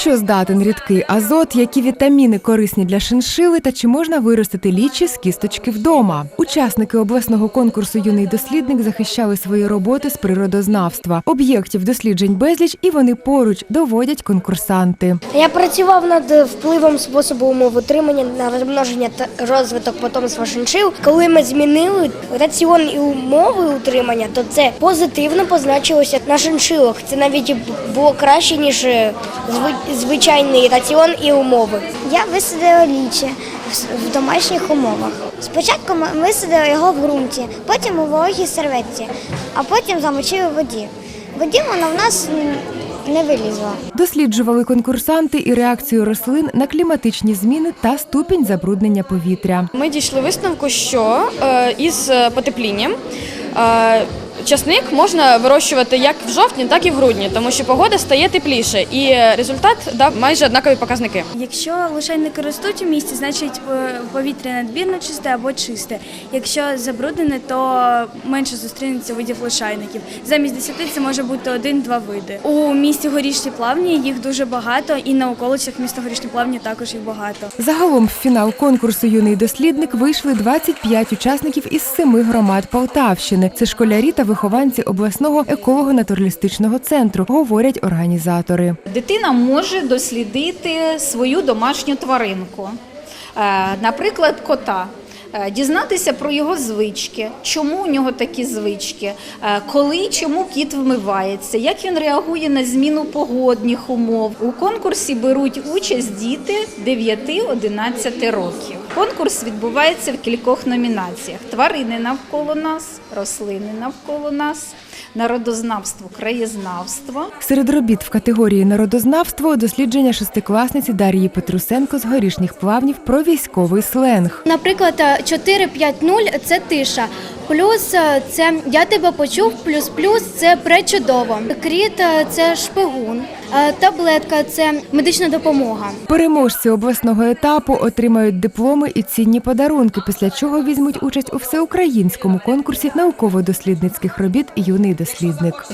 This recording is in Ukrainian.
що здатен рідкий азот, які вітаміни корисні для шиншили та чи можна виростити лічі з кісточки вдома. Учасники обласного конкурсу Юний дослідник захищали свої роботи з природознавства. Об'єктів досліджень безліч, і вони поруч доводять конкурсанти. Я працював над впливом способу умов утримання на розмноження та розвиток потомства шиншил. Коли ми змінили раціон і умови утримання, то це позитивно позначилося на шиншилах. Це навіть було краще ніж е, зви- звичайний раціон і умови. Я висадила лічі в- домашніх умовах. Спочатку ми висадили його в ґрунті, потім у вологій серветці, а потім замочили в воді. Воді вона в нас не вилізла. Досліджували конкурсанти і реакцію рослин на кліматичні зміни та ступінь забруднення повітря. Ми дійшли висновку, що е, із е, потеплінням е, часник можна вирощувати як в жовтні, так і в грудні, тому що погода стає тепліше, і е, результат дав майже однакові показники. Якщо лишайники ростуть у місті, значить е, повітря надмірно чисте або чисте. Якщо забруднене, то менше зустрінеться видів лишайників. Замість 10 це може бути один-два види. У місті горішні плавні їх дуже багато, і на околицях міста горішні плавні також їх багато. Загалом в фінал конкурсу Юний дослідник вийшли 25 учасників із семи громад Полтавщини. Це школярі та вихованці обласного еколого-натуралістичного центру, говорять організатори. Дитина може дослідити свою домашню тваринку, Е, наприклад, кота. Е, Дізнатися про його звички, чому у нього такі звички, е, коли і чому кіт вмивається, як він реагує на зміну погодних умов. У конкурсі беруть участь діти 9-11 років. Конкурс відбувається в кількох номінаціях: тварини навколо нас, рослини навколо нас, народознавство, краєзнавство. Серед робіт в категорії народознавство дослідження шестикласниці Дар'ї Петрусенко з горішніх плавнів про військовий сленг. Наприклад, 4-5-0 – це тиша. Плюс е, це я тебе почув, плюс плюс це пречудово. Кріт е, це шпигун. Е, Таблетка це медична допомога. Переможці обласного етапу отримають дипломи і цінні подарунки, після чого візьмуть участь у всеукраїнському конкурсі науково-дослідницьких робіт Юний дослідник.